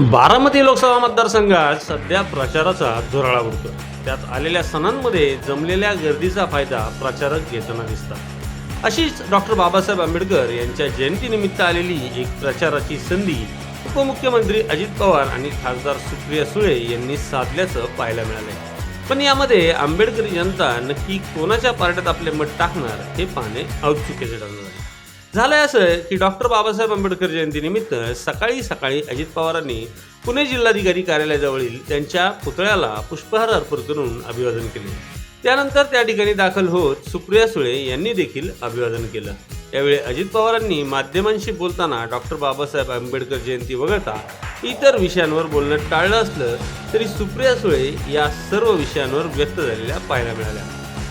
बारामती लोकसभा मतदारसंघात सध्या प्रचाराचा झुराळा उडतो त्यात आलेल्या सणांमध्ये जमलेल्या गर्दीचा फायदा प्रचारक घेताना दिसतात. अशीच डॉक्टर बाबासाहेब आंबेडकर यांच्या जयंतीनिमित्त आलेली एक प्रचाराची संधी उपमुख्यमंत्री अजित पवार आणि खासदार सुप्रिया सुळे यांनी साधल्याचं पाहायला मिळालंय. पण यामध्ये आंबेडकरी जनता नक्की कोणाच्या पार्ट्यात आपले मत टाकणार हे पाहणे औत्सुक्याचे ठरणार आहे. झालंय असं की डॉक्टर बाबासाहेब आंबेडकर जयंतीनिमित्त सकाळी सकाळी अजित पवारांनी पुणे जिल्हाधिकारी कार्यालयाजवळील त्यांच्या पुतळ्याला पुष्पहार अर्पण करून अभिवादन केले. त्यानंतर त्या ठिकाणी दाखल होत सुप्रिया सुळे यांनी देखील अभिवादन केलं. यावेळी अजित पवारांनी माध्यमांशी बोलताना डॉक्टर बाबासाहेब आंबेडकर जयंती वगळता इतर विषयांवर बोलणं टाळलं असलं तरी सुप्रिया सुळे या सर्व विषयांवर व्यक्त झालेल्या पाहायला मिळाल्या.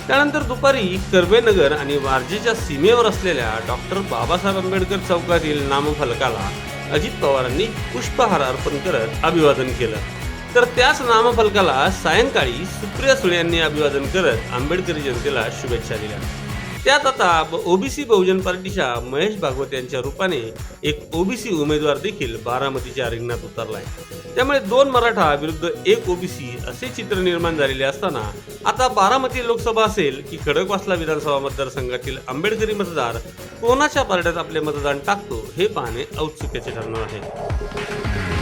त्यानंतर दुपारी कर्वेनगर आणि वारजेच्या सीमेवर असलेल्या डॉक्टर बाबासाहेब आंबेडकर चौकातील नामफलकाला अजित पवारांनी पुष्पहार अर्पण करत अभिवादन केलं. तर त्याच नामफलकाला सायंकाळी सुप्रिया सुळे यांनी अभिवादन करत आंबेडकरी जनतेला शुभेच्छा दिल्या. त्यात आता ओबीसी बहुजन पार्टीच्या महेश भागवत यांच्या रूपाने एक ओबीसी उमेदवार देखील बारामतीच्या रिंगणात उतरलाय. त्यामुळे दोन मराठा विरुद्ध एक ओबीसी असे चित्र निर्माण झालेले असताना आता बारामती लोकसभा असेल की खडकवासला विधानसभा मतदारसंघातील आंबेडकरी मतदार कोणाच्या पार्ट्यात आपले मतदान टाकतो हे पाहणे औत्सुक्याचे ठरणार आहे.